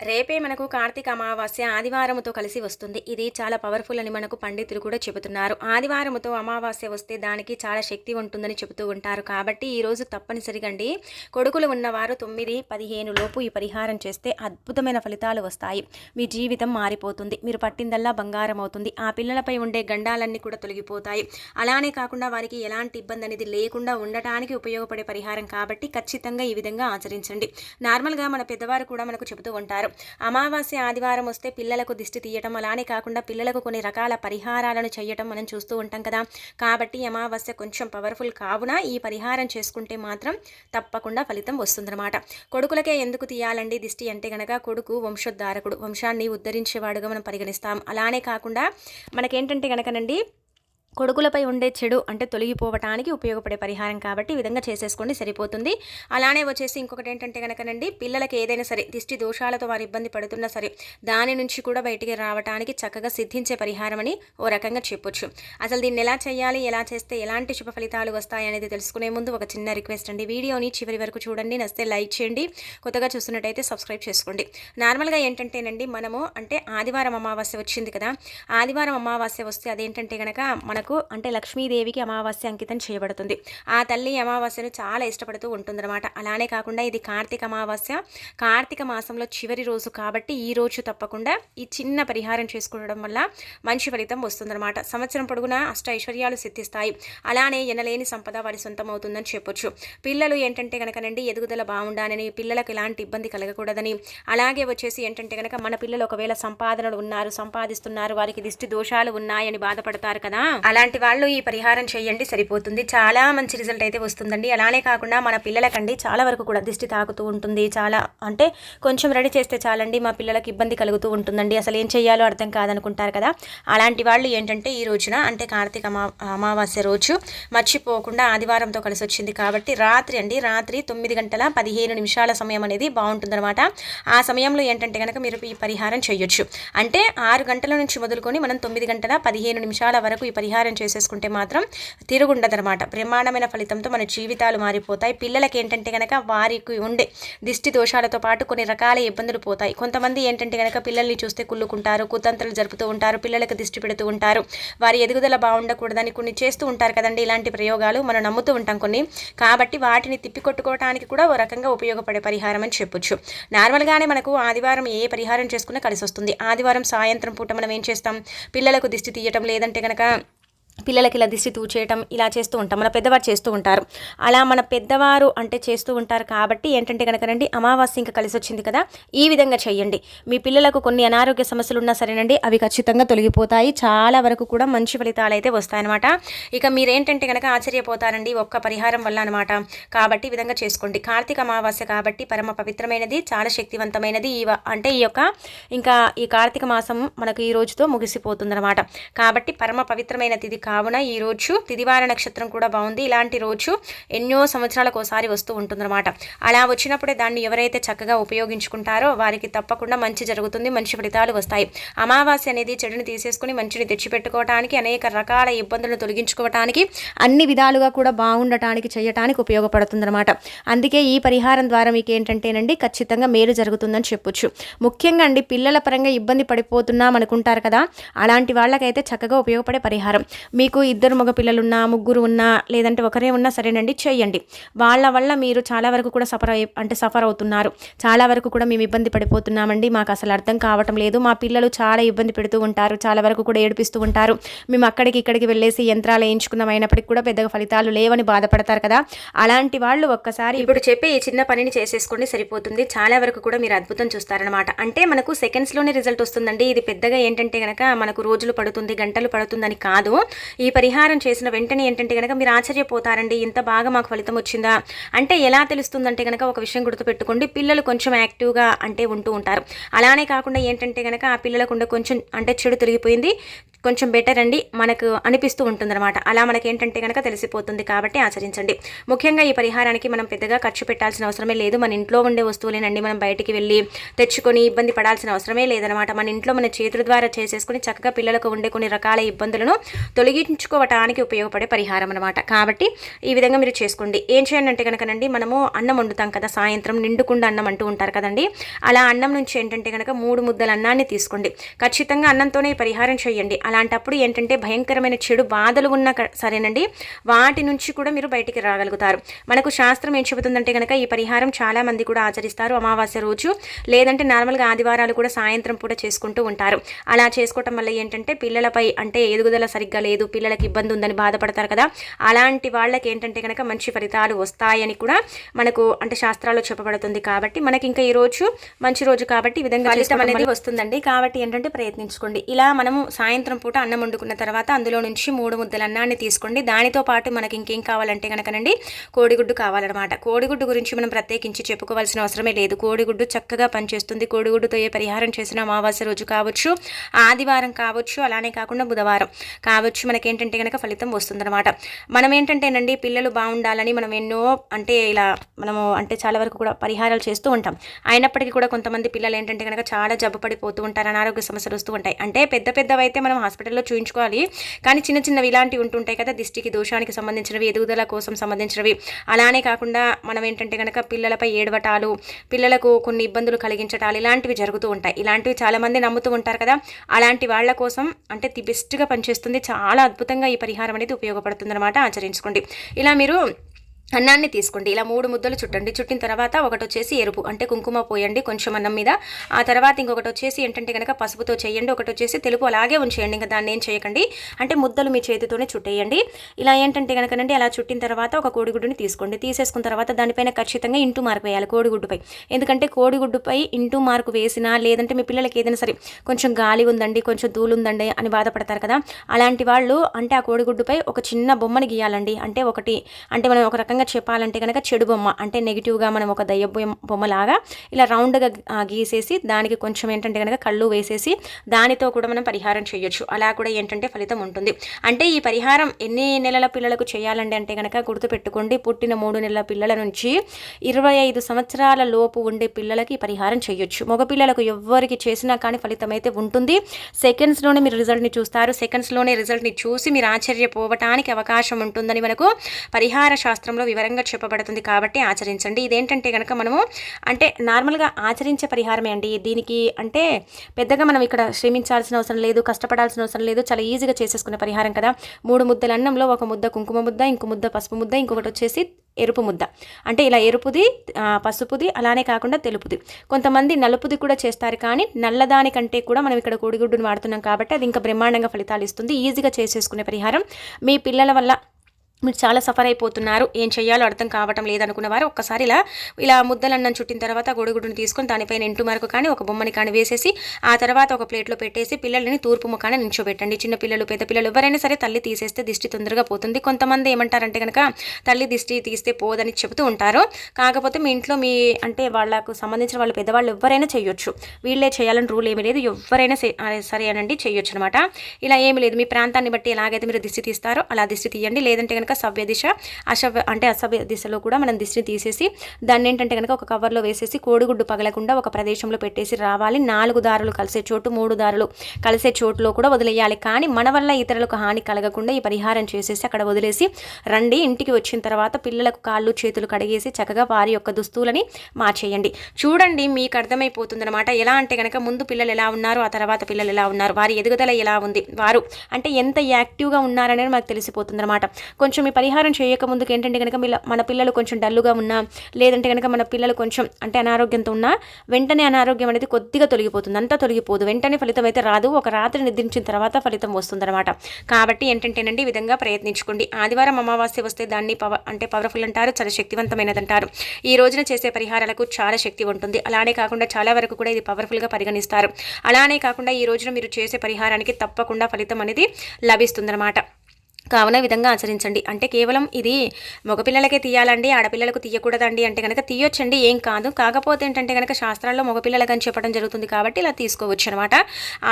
రేపే మనకు కార్తీక అమావాస్య ఆదివారముతో కలిసి వస్తుంది. ఇది చాలా పవర్ఫుల్ అని మనకు పండితులు కూడా చెబుతున్నారు. ఆదివారముతో అమావాస్య వస్తే దానికి చాలా శక్తి ఉంటుందని చెబుతూ ఉంటారు. కాబట్టి ఈరోజు తప్పనిసరిగా అండి కొడుకులు ఉన్నవారు తొమ్మిది పదిహేను లోపు ఈ పరిహారం చేస్తే అద్భుతమైన ఫలితాలు వస్తాయి. మీ జీవితం మారిపోతుంది. మీరు పట్టిందల్లా బంగారం అవుతుంది. ఆ పిల్లలపై ఉండే గండాలన్నీ కూడా తొలగిపోతాయి. అలానే కాకుండా వారికి ఎలాంటి ఇబ్బంది అనేది లేకుండా ఉండటానికి ఉపయోగపడే పరిహారం కాబట్టి ఖచ్చితంగా ఈ విధంగా ఆచరించండి. నార్మల్గా మన పెద్దవారు కూడా మనకు చెబుతూ ఉంటారు అమావాస్య ఆదివారం వస్తే పిల్లలకు దిష్టి తీయటం అలానే కాకుండా పిల్లలకు కొన్ని రకాల పరిహారాలను చేయటం మనం చూస్తూ ఉంటాం కదా. కాబట్టి అమావాస్య కొంచెం పవర్ఫుల్ కావున ఈ పరిహారం చేసుకుంటే మాత్రం తప్పకుండా ఫలితం వస్తుందన్నమాట. కొడుకులకే ఎందుకు తీయాలండి దిష్టి అంటే గనక కొడుకు వంశోద్ధారకుడు వంశాన్ని ఉద్ధరించేవాడుగా మనం పరిగణిస్తాం. అలానే కాకుండా మనకేంటంటే గనకనండి కొడుకులపై ఉండే చెడు అంటే తొలగిపోవటానికి ఉపయోగపడే పరిహారం కాబట్టి ఈ విధంగా చేసేసుకోండి సరిపోతుంది. అలానే వచ్చేసి ఇంకొకటి ఏంటంటే కనుకనండి పిల్లలకి ఏదైనా సరే దిష్టి దోషాలతో వారు ఇబ్బంది పడుతున్నా సరే దాని నుంచి కూడా బయటికి రావడానికి చక్కగా సిద్ధించే పరిహారం అని ఓ రకంగా చెప్పొచ్చు. అసలు దీన్ని ఎలా చేయాలి ఎలా చేస్తే ఎలాంటి శుభ ఫలితాలు వస్తాయనేది తెలుసుకునే ముందు ఒక చిన్న రిక్వెస్ట్ అండి. వీడియోని చివరి వరకు చూడండి నస్తే లైక్ చేయండి కొత్తగా చూస్తున్నట్టయితే సబ్స్క్రైబ్ చేసుకోండి. నార్మల్గా ఏంటంటేనండి మనము అంటే ఆదివారం అమావాస్య వచ్చింది కదా ఆదివారం అమావాస్య వస్తే అదేంటంటే కనుక మన మనకు అంటే లక్ష్మీదేవికి అమావాస్య అంకితం చేయబడుతుంది. ఆ తల్లి అమావాస్యను చాలా ఇష్టపడుతూ ఉంటుందన్నమాట. అలానే కాకుండా ఇది కార్తీక అమావాస్య. కార్తీక మాసంలో చివరి రోజు కాబట్టి ఈ రోజు తప్పకుండా ఈ చిన్న పరిహారం చేసుకోవడం వల్ల మంచి ఫలితం వస్తుందన్నమాట. సంవత్సరం పొడుగునా అష్ట ఐశ్వర్యాలు సిద్ధిస్తాయి. అలానే ఎనలేని సంపద వారి సొంతం అవుతుందని చెప్పొచ్చు. పిల్లలు ఏంటంటే కనుకనండి ఎదుగుదల బాగుండాలని పిల్లలకు ఎలాంటి ఇబ్బంది కలగకూడదని. అలాగే వచ్చేసి ఏంటంటే కనుక మన పిల్లలు ఒకవేళ సంపాదనలు ఉన్నారు సంపాదిస్తున్నారు వారికి దిష్టి దోషాలు ఉన్నాయని బాధపడతారు కదా. అలాంటి వాళ్ళు ఈ పరిహారం చేయండి సరిపోతుంది. చాలా మంచి రిజల్ట్ అయితే వస్తుందండి. అలానే కాకుండా మన పిల్లలకండి చాలా వరకు కూడా దిష్టి తాకుతూ ఉంటుంది. చాలా అంటే కొంచెం రెడీ చేస్తే చాలండి మా పిల్లలకి ఇబ్బంది కలుగుతూ ఉంటుందండి. అసలు ఏం చేయాలో అర్థం కాదనుకుంటారు కదా. అలాంటి వాళ్ళు ఏంటంటే ఈ రోజున అంటే కార్తీక అమా అమావాస్య రోజు మర్చిపోకుండా ఆదివారంతో కలిసి వచ్చింది కాబట్టి రాత్రి అండి రాత్రి తొమ్మిది గంటల పదిహేను నిమిషాల సమయం అనేది బాగుంటుందన్నమాట. ఆ సమయంలో ఏంటంటే కనుక మీరు ఈ పరిహారం చేయొచ్చు. అంటే ఆరు గంటల నుంచి మొదలుకొని మనం తొమ్మిది గంటల పదిహేను నిమిషాల వరకు ఈ పరిహారం చేసేసుకుంటే మాత్రం తిరుగుండదనమాట బ్రహ్మాండమైన ఫలితంతో మన జీవితాలు మారిపోతాయి. పిల్లలకి ఏంటంటే కనుక వారికి ఉండే దిష్టి దోషాలతో పాటు కొన్ని రకాల ఇబ్బందులు పోతాయి. కొంతమంది ఏంటంటే కనుక పిల్లల్ని చూస్తే కుళ్ళుకుంటారు కుతంత్రలు జరుపుతూ ఉంటారు పిల్లలకు దిష్టి పెడుతూ ఉంటారు. వారి ఎదుగుదల బాగుండకూడదని కొన్ని చేస్తూ ఉంటారు కదండి. ఇలాంటి ప్రయోగాలు మనం నమ్ముతూ ఉంటాం కొన్ని. కాబట్టి వాటిని తిప్పికొట్టుకోవడానికి కూడా ఓ రకంగా ఉపయోగపడే పరిహారం అని చెప్పొచ్చు. నార్మల్గానే మనకు ఆదివారం ఏ పరిహారం చేసుకున్నా కలిసి వస్తుంది ఆదివారం సాయంత్రం పూట మనం ఏం చేస్తాం? పిల్లలకు దిష్టి తీయటం లేదంటే కనుక పిల్లలకి ఇలా దిష్టి తూచేయటం ఇలా చేస్తూ ఉంటాం. మన పెద్దవారు చేస్తూ ఉంటారు. అలా మన పెద్దవారు అంటే చేస్తూ ఉంటారు కాబట్టి ఏంటంటే కనుకనండి అమావాస్య ఇంకా కలిసి వచ్చింది కదా ఈ విధంగా చేయండి. మీ పిల్లలకు కొన్ని అనారోగ్య సమస్యలు ఉన్నా సరేనండి అవి ఖచ్చితంగా తొలగిపోతాయి. చాలా వరకు కూడా మంచి ఫలితాలు అయితే వస్తాయన్నమాట. ఇక మీరేంటంటే కనుక ఆశ్చర్యపోతారండి ఒక్క పరిహారం వల్ల అనమాట కాబట్టి ఈ విధంగా చేసుకోండి. కార్తీక అమావాస్య కాబట్టి పరమ పవిత్రమైనది చాలా శక్తివంతమైనది. ఈ అంటే ఈ యొక్క ఇంకా ఈ కార్తీక మాసం మనకు ఈ రోజుతో ముగిసిపోతుందన్నమాట. కాబట్టి పరమ పవిత్రమైనది ఇది కావున ఈ రోజు తిదివార నక్షత్రం కూడా బాగుంది. ఇలాంటి రోజు ఎన్నో సంవత్సరాలకు ఒకసారి వస్తూ ఉంటుందన్నమాట. అలా వచ్చినప్పుడే దాన్ని ఎవరైతే చక్కగా ఉపయోగించుకుంటారో వారికి తప్పకుండా మంచి జరుగుతుంది మంచి ఫలితాలు వస్తాయి. అమావాస్య అనేది చెడుని తీసేసుకుని మంచిని తెచ్చిపెట్టుకోవటానికి అనేక రకాల ఇబ్బందులను తొలగించుకోవటానికి అన్ని విధాలుగా కూడా బాగుండటానికి చేయటానికి ఉపయోగపడుతుందన్నమాట. అందుకే ఈ పరిహారం ద్వారా మీకు ఏంటంటేనండి ఖచ్చితంగా మేలు జరుగుతుందని చెప్పొచ్చు. ముఖ్యంగా అండి పిల్లల పరంగా ఇబ్బంది పడిపోతున్నాం అనుకుంటారు కదా అలాంటి వాళ్ళకైతే చక్కగా ఉపయోగపడే పరిహారం. మీకు ఇద్దరు మగ పిల్లలు ఉన్నా ముగ్గురు ఉన్నా లేదంటే ఒకరే ఉన్నా సరేనండి చేయండి. వాళ్ళ వల్ల మీరు చాలా వరకు కూడా సఫర్ అయ్యి అంటే సఫర్ అవుతున్నారు. చాలా వరకు కూడా మేము ఇబ్బంది పడిపోతున్నామండి. మాకు అసలు అర్థం కావటం లేదు. మా పిల్లలు చాలా ఇబ్బంది పెడుతూ ఉంటారు. చాలా వరకు కూడా ఏడిపిస్తూ ఉంటారు. మేము అక్కడికి ఇక్కడికి వెళ్ళేసి యంత్రాలు వేయించుకున్నాం అయినప్పటికీ కూడా పెద్దగా ఫలితాలు లేవని బాధపడతారు కదా. అలాంటి వాళ్ళు ఒక్కసారి ఇప్పుడు చెప్పే ఈ చిన్న పనిని చేసేసుకోండి సరిపోతుంది. చాలా వరకు కూడా మీరు అద్భుతం చూస్తారనమాట అంటే మనకు సెకండ్స్లోనే రిజల్ట్ వస్తుందండి. ఇది పెద్దగా ఏంటంటే కనుక మనకు రోజులు పడుతుంది గంటలు పడుతుందని కాదు. ఈ పరిహారం చేసిన వెంటనే ఏంటంటే కనుక మీరు ఆశ్చర్యపోతారండి ఇంత బాగా మాకు ఫలితం వచ్చిందా? అంటే ఎలా తెలుస్తుందంటే కనుక ఒక విషయం గుర్తుపెట్టుకోండి పిల్లలు కొంచెం యాక్టివ్గా అంటే ఉంటూ ఉంటారు. అలానే కాకుండా ఏంటంటే కనుక ఆ పిల్లలకుండా కొంచెం అంటే చెడు తొలగిపోయింది కొంచెం బెటర్ అండి. మనకు అనిపిస్తూ ఉంటుందన్నమాట. అలా మనకి ఏంటంటే కనుక తెలిసిపోతుంది కాబట్టి ఆచరించండి. ముఖ్యంగా ఈ పరిహారానికి మనం పెద్దగా ఖర్చు పెట్టాల్సిన అవసరమే లేదు. మన ఇంట్లో ఉండే వస్తువులేనండి. మనం బయటికి వెళ్ళి తెచ్చుకొని ఇబ్బంది పడాల్సిన అవసరమే లేదనమాట మన ఇంట్లో మన చేతుల ద్వారా చేసేసుకుని చక్కగా పిల్లలకు ఉండే కొన్ని రకాల ఇబ్బందులను తొలగించుకోవటానికి ఉపయోగపడే పరిహారం అనమాట కాబట్టి ఈ విధంగా మీరు చేసుకోండి. ఏం చేయండి అంటే కనుకనండి మనము అన్నం వండుతాం కదా సాయంత్రం నిండుకుండా అన్నం అంటూ ఉంటారు కదండి. అలా అన్నం నుంచి ఏంటంటే కనుక మూడు ముద్దల అన్నాన్ని తీసుకోండి. ఖచ్చితంగా అన్నంతోనే ఈ పరిహారం చేయండి. అలాంటప్పుడు ఏంటంటే భయంకరమైన చెడు బాధలు ఉన్నా సరేనండి. వాటి నుంచి కూడా మీరు బయటికి రాగలుగుతారు. మనకు శాస్త్రం ఏం చెబుతుందంటే కనుక ఈ పరిహారం చాలా మంది కూడా ఆచరిస్తారు అమావాస్య రోజు. లేదంటే నార్మల్గా ఆదివారాలు కూడా సాయంత్రం పూట చేసుకుంటూ ఉంటారు. అలా చేసుకోవటం వల్ల ఏంటంటే పిల్లలపై అంటే ఎదుగుదల సరిగ్గా లేదు పిల్లలకి ఇబ్బంది ఉందని బాధపడతారు కదా. అలాంటి వాళ్ళకి ఏంటంటే కనుక మంచి ఫలితాలు వస్తాయని కూడా మనకు అంటే శాస్త్రాల్లో చెప్పబడుతుంది కాబట్టి మనకి ఇంకా ఈ రోజు మంచి రోజు కాబట్టి ఈ విధంగా ఫలితం అనేది వస్తుందండి. కాబట్టి ఏంటంటే ప్రయత్నించుకోండి. ఇలా మనము సాయంత్రం పూట అన్నం వండుకున్న తర్వాత అందులో నుంచి మూడు ముద్దల అన్నాన్ని తీసుకోండి. దానితో పాటు మనకి ఇంకేం కావాలంటే కనుకనండి కోడిగుడ్డు కావాలన్నమాట. కోడిగుడ్డు గురించి మనం ప్రత్యేకించి చెప్పుకోవాల్సిన అవసరమే లేదు. కోడిగుడ్డు చక్కగా పనిచేస్తుంది. కోడిగుడ్డుతో ఏ పరిహారం చేసిన అమావాస్య రోజు కావచ్చు ఆదివారం కావచ్చు అలానే కాకుండా బుధవారం కావచ్చు. మనకేంటంటే కనుక ఫలితం వస్తుందన్నమాట. మనం ఏంటంటేనండి పిల్లలు బాగుండాలని మనం ఎన్నో అంటే ఇలా మనము అంటే చాలా వరకు కూడా పరిహారాలు చేస్తూ ఉంటాం. అయినప్పటికీ కూడా కొంతమంది పిల్లలు ఏంటంటే కనుక చాలా జబ్బు పడిపోతూ ఉంటారు అనారోగ్య సమస్యలు వస్తూ ఉంటాయి. అంటే పెద్ద పెద్దవైతే మనం హాస్పిటల్లో చూయించుకోవాలి. కానీ చిన్న చిన్నవి ఇలాంటివి ఉంటుంటాయి కదా దిష్టికి దోషానికి సంబంధించినవి ఎదుగుదల కోసం సంబంధించినవి. అలానే కాకుండా మనం ఏంటంటే కనుక పిల్లలపై ఏడవటాలు పిల్లలకు కొన్ని ఇబ్బందులు కలిగించటాలు ఇలాంటివి జరుగుతూ ఉంటాయి. ఇలాంటివి చాలా మంది నమ్ముతూ ఉంటారు కదా అలాంటి వాళ్ళ కోసం అంటే ది బెస్ట్గా పనిచేస్తుంది. చాలా అద్భుతంగా ఈ పరిహారం అనేది ఉపయోగపడుతుందన్నమాట. ఆచరించుకోండి. ఇలా మీరు అన్నాన్ని తీసుకోండి. ఇలా మూడు ముద్దలు చుట్టండి. చుట్టిన తర్వాత ఒకటి వచ్చేసి ఎరుపు అంటే కుంకుమ పోయండి కొంచెం అన్నం మీద. ఆ తర్వాత ఇంకొకటి వచ్చేసి ఏంటంటే కనుక పసుపుతో చేయండి. ఒకటి వచ్చేసి తెలుపు అలాగే ఉంచేయండి. ఇంకా దాన్ని ఏం చేయకండి. అంటే ముద్దలు మీ చేతితోనే చుట్టేయండి. ఇలా ఏంటంటే కనుకనండి అలా చుట్టిన తర్వాత ఒక కోడిగుడ్డుని తీసుకోండి. తీసేసుకున్న తర్వాత దానిపైన ఖచ్చితంగా ఇంటూ మార్క్ వేయాలి కోడిగుడ్డుపై. ఎందుకంటే కోడిగుడ్డుపై ఇంటూ మార్కు వేసినా లేదంటే మీ పిల్లలకి ఏదైనా సరే కొంచెం గాలి ఉందండి కొంచెం ధూళి ఉందండి అని బాధపడతారు కదా. అలాంటి వాళ్ళు అంటే ఆ కోడిగుడ్డుపై ఒక చిన్న బొమ్మని గీయాలండి. అంటే ఒకటి అంటే మనం ఒక రకంగా చెప్పాలంటే కనుక చెడు బొమ్మ అంటే నెగిటివ్గా మనం ఒక దయ్య బొమ్మలాగా ఇలా రౌండ్గా గీసేసి దానికి కొంచెం ఏంటంటే కనుక కళ్ళు వేసేసి దానితో కూడా మనం పరిహారం చేయొచ్చు. అలా కూడా ఏంటంటే ఫలితం ఉంటుంది. అంటే ఈ పరిహారం ఎన్ని నెలల పిల్లలకు చేయాలండి అంటే కనుక గుర్తుపెట్టుకోండి పుట్టిన మూడు నెలల పిల్లల నుంచి ఇరవై ఐదు సంవత్సరాల లోపు ఉండే పిల్లలకి ఈ పరిహారం చేయొచ్చు. మగ పిల్లలకు ఎవ్వరికి చేసినా కానీ ఫలితం అయితే ఉంటుంది సెకండ్స్లోనే మీరు రిజల్ట్ని చూస్తారు. సెకండ్స్లోనే రిజల్ట్ని చూసి మీరు ఆశ్చర్యపోవటానికి అవకాశం ఉంటుందని మనకు పరిహార శాస్త్రంలో వివరంగా చెప్పబడుతుంది కాబట్టి ఆచరించండి. ఇదేంటంటే కనుక మనము అంటే నార్మల్గా ఆచరించే పరిహారమే అండి. దీనికి అంటే పెద్దగా మనం ఇక్కడ శ్రమించాల్సిన అవసరం లేదు కష్టపడాల్సిన అవసరం లేదు. చాలా ఈజీగా చేసేసుకునే పరిహారం కదా. మూడు ముద్దల అన్నంలో ఒక ముద్ద కుంకుమ ముద్ద ఇంకో ముద్ద పసుపు ముద్ద ఇంకొకటి వచ్చేసి ఎరుపు ముద్ద. అంటే ఇలా ఎరుపుది పసుపుది అలానే కాకుండా తెలుపుది. కొంతమంది నలుపుది కూడా చేస్తారు కానీ నల్లదానికంటే కూడా మనం ఇక్కడ కోడిగుడ్డును వాడుతున్నాం కాబట్టి అది ఇంకా బ్రహ్మాండంగా ఫలితాలు ఇస్తుంది. ఈజీగా చేసేసుకునే పరిహారం. మీ పిల్లల వల్ల మీరు చాలా సఫర్ అయిపోతున్నారు. ఏం చేయాలో అర్థం కావటం లేదనుకున్న వారు ఒక్కసారి ఇలా ఇలా ముద్దలన్నం చుట్టిన తర్వాత గొడుగుడును తీసుకొని దానిపైన ఎంటు మరకు కానీ ఒక బొమ్మని కానీ వేసేసి ఆ తర్వాత ఒక ప్లేట్లో పెట్టేసి పిల్లల్ని తూర్పు ముఖాన నించోబెట్టండి. చిన్న పిల్లలు పెద్ద పిల్లలు ఎవరైనా సరే తల్లి తీసేస్తే దిష్టి తొందరగా పోతుంది. కొంతమంది ఏమంటారంటే కనుక తల్లి దిష్టి తీస్తే పోదని చెబుతూ ఉంటారు. కాకపోతే మీ ఇంట్లో మీ అంటే వాళ్ళకు సంబంధించిన వాళ్ళు పెద్దవాళ్ళు ఎవరైనా చేయొచ్చు వీళ్ళే చేయాలని రూల్ ఏమీ లేదు. ఎవరైనా సరే అనండి చేయొచ్చు అనమాట ఇలా ఏమీ లేదు. మీ ప్రాంతాన్ని బట్టి ఎలాగైతే మీరు దిష్టి తీస్తారో అలా దిష్టి తీయండి. లేదంటే కనుక సవ్య దిశ అసభ్య అంటే అసభ్య దిశలో కూడా మనం దిశని తీసేసి దాన్ని ఏంటంటే కనుక ఒక కవర్లో వేసేసి కోడిగుడ్డు పగలకుండా ఒక ప్రదేశంలో పెట్టేసి రావాలి. నాలుగు దారులు కలిసే చోటు మూడు దారులు కలిసే చోటులో కూడా వదిలేయాలి. కానీ మన వల్ల ఇతరులకు హాని కలగకుండా ఈ పరిహారం చేసేసి అక్కడ వదిలేసి రండి. ఇంటికి వచ్చిన తర్వాత పిల్లలకు కాళ్ళు చేతులు కడిగేసి చక్కగా వారి యొక్క దుస్తులని మార్చేయండి. చూడండి మీకు అర్థమైపోతుందన్నమాట. ఎలా అంటే కనుక ముందు పిల్లలు ఎలా ఉన్నారు ఆ తర్వాత పిల్లలు ఎలా ఉన్నారు వారి ఎదుగుదల ఎలా ఉంది వారు అంటే ఎంత యాక్టివ్గా ఉన్నారనేది మాకు తెలిసిపోతుంది అనమాట కొంచెం ఈ పరిహారం చేయక ముందుకు ఏంటంటే కనుక మన పిల్లలు కొంచెం డల్లుగా ఉన్నా లేదంటే కనుక మన పిల్లలు కొంచెం అంటే అనారోగ్యంతో ఉన్నా వెంటనే అనారోగ్యం అనేది కొద్దిగా తొలగిపోతుంది. అంతా తొలగిపోదు. వెంటనే ఫలితం అయితే రాదు. ఒక రాత్రి నిద్రించిన తర్వాత ఫలితం వస్తుందన్నమాట. కాబట్టి ఏంటంటేనండి ఈ విధంగా ప్రయత్నించుకోండి. ఆదివారం అమావాస్య వస్తే దాన్ని పవ అంటే పవర్ఫుల్ అంటారు చాలా శక్తివంతమైనది అంటారు ఈ రోజున చేసే పరిహారాలకు చాలా శక్తి ఉంటుంది. అలానే కాకుండా చాలా వరకు కూడా ఇది పవర్ఫుల్గా పరిగణిస్తారు. అలానే కాకుండా ఈ రోజున మీరు చేసే పరిహారానికి తప్పకుండా ఫలితం అనేది లభిస్తుందన్నమాట. కావున విధంగా ఆచరించండి. అంటే కేవలం ఇది మగపిల్లలకే తీయాలండి ఆడపిల్లలకు తీయకూడదండి అంటే కనుక తీయొచ్చండి ఏం కాదు. కాకపోతే ఏంటంటే కనుక శాస్త్రాల్లో మగపిల్లలకు అని చెప్పడం జరుగుతుంది కాబట్టి ఇలా తీసుకోవచ్చు అనమాట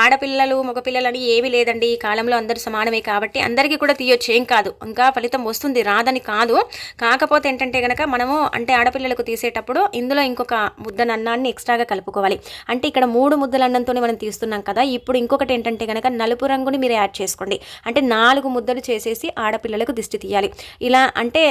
ఆడపిల్లలు మగపిల్లలు అని ఏమీ లేదండి. ఈ కాలంలో అందరూ సమానమే కాబట్టి అందరికీ కూడా తీయొచ్చు ఏం కాదు. ఇంకా ఫలితం వస్తుంది రాదని కాదు. కాకపోతే ఏంటంటే కనుక మనము అంటే ఆడపిల్లలకు తీసేటప్పుడు ఇందులో ఇంకొక ముద్దన అన్నాన్ని ఎక్స్ట్రాగా కలుపుకోవాలి. అంటే ఇక్కడ మూడు ముద్దల అన్నంతోనే మనం తీస్తున్నాం కదా ఇప్పుడు ఇంకొకటి ఏంటంటే కనుక నలుపు రంగుని మీరు యాడ్ చేసుకోండి. అంటే నాలుగు ముద్దలు చేసేసి ఆడపిల్లలకు దిష్టి తీయాలి. ఇలా అంటే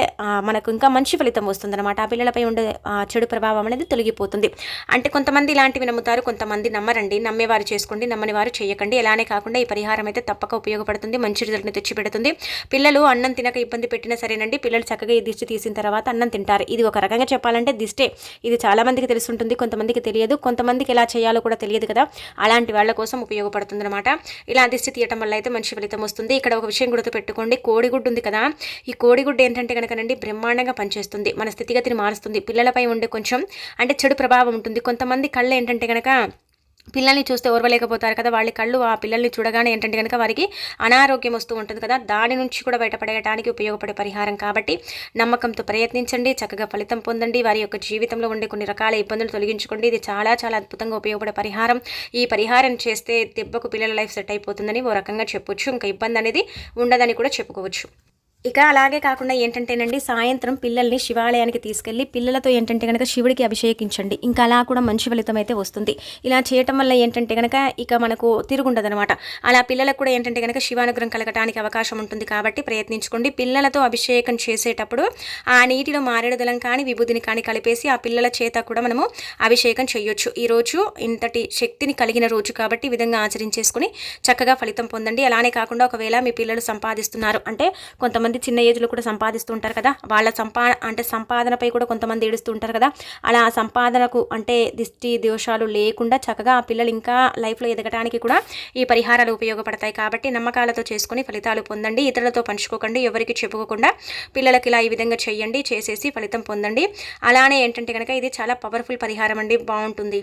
మనకు ఇంకా మంచి ఫలితం వస్తుందన్నమాట. ఆ పిల్లలపై ఉండే చెడు ప్రభావం అనేది తొలగిపోతుంది. అంటే కొంతమంది ఇలాంటివి నమ్ముతారు కొంతమంది నమ్మరండి. నమ్మేవారు చేసుకోండి నమ్మని వారు చేయకండి. ఇలానే కాకుండా ఈ పరిహారం అయితే తప్పక ఉపయోగపడుతుంది మంచి రిజల్ట్ని తెచ్చిపెడుతుంది. పిల్లలు అన్నం తినక ఇబ్బంది పెట్టినా సరేనండి. పిల్లలు చక్కగా ఈ దిష్టి తీసిన తర్వాత అన్నం తింటారు. ఇది ఒక రకంగా చెప్పాలంటే దిష్టే. ఇది చాలామందికి తెలుసుంటుంది కొంతమందికి తెలియదు. కొంతమందికి ఎలా చేయాలో కూడా తెలియదు కదా. అలాంటి వాళ్ళ కోసం ఉపయోగపడుతుంది అనమాట ఇలా దిష్టి తీయటం వల్ల అయితే మంచి ఫలితం వస్తుంది. ఇక్కడ ఒక విషయం గుర్తు ఉండే కోడిగుడ్డు ఉంది కదా ఈ కోడిగుడ్డు ఏంటంటే కనుకనండి బ్రహ్మాండంగా పనిచేస్తుంది మన స్థితిగతిని మారుస్తుంది. పిల్లలపై ఉండే కొంచెం అంటే చెడు ప్రభావం ఉంటుంది. కొంతమంది కళ్ళు ఏంటంటే కనుక పిల్లల్ని చూస్తే ఓర్వలేకపోతారు కదా వాళ్ళ కళ్ళు ఆ పిల్లల్ని చూడగానే ఏంటంటే కనుక వారికి అనారోగ్యం వస్తూ ఉంటుంది కదా దాని నుంచి కూడా బయటపడేయడానికి ఉపయోగపడే పరిహారం కాబట్టి నమ్మకంతో ప్రయత్నించండి చక్కగా ఫలితం పొందండి వారి యొక్క జీవితంలో ఉండే కొన్ని రకాల ఇబ్బందులు తొలగించుకోండి. ఇది చాలా చాలా అద్భుతంగా ఉపయోగపడే పరిహారం. ఈ పరిహారం చేస్తే దెబ్బకు పిల్లల లైఫ్ సెట్ అయిపోతుందని ఓ రకంగా చెప్పొచ్చు. ఇంకా ఇబ్బంది అనేది ఉండదని కూడా చెప్పుకోవచ్చు. ఇక అలాగే కాకుండా ఏంటంటేనండి సాయంత్రం పిల్లల్ని శివాలయానికి తీసుకెళ్ళి పిల్లలతో ఏంటంటే కనుక శివుడికి అభిషేకించండి. ఇంకా అలా కూడా మంచి ఫలితం అయితే వస్తుంది. ఇలా చేయటం వల్ల ఏంటంటే కనుక ఇక మనకు తిరుగుండదనమాట అలా పిల్లలకు కూడా ఏంటంటే కనుక శివానుగ్రహం కలగటానికి అవకాశం ఉంటుంది కాబట్టి ప్రయత్నించుకోండి. పిల్లలతో అభిషేకం చేసేటప్పుడు ఆ నీటిలో మారేడుదలం కానీ విభూతిని కానీ కలిపేసి ఆ పిల్లల చేత కూడా మనము అభిషేకం చేయొచ్చు. ఈ రోజు ఇంతటి శక్తిని కలిగిన రోజు కాబట్టి ఈ విధంగా ఆచరించేసుకుని చక్కగా ఫలితం పొందండి. అలానే కాకుండా ఒకవేళ మీ పిల్లలు సంపాదిస్తున్నారు అంటే కొంతమంది చిన్న ఏజ్లో కూడా సంపాదిస్తూ ఉంటారు కదా. వాళ్ళ సంపా అంటే సంపాదనపై కూడా కొంతమంది ఏడుస్తూ ఉంటారు కదా. అలా ఆ సంపాదనకు అంటే దిష్టి దోషాలు లేకుండా చక్కగా ఆ పిల్లలు ఇంకా లైఫ్లో ఎదగడానికి కూడా ఈ పరిహారాలు ఉపయోగపడతాయి. కాబట్టి నమ్మకాలతో చేసుకొని ఫలితాలు పొందండి. ఇతరులతో పంచుకోకండి. ఎవరికి చెప్పుకోకుండా పిల్లలకి ఇలా ఈ విధంగా చేయండి. చేసేసి ఫలితం పొందండి. అలానే ఏంటంటే కనుక ఇది చాలా పవర్ఫుల్ పరిహారం అండి. బాగుంటుంది.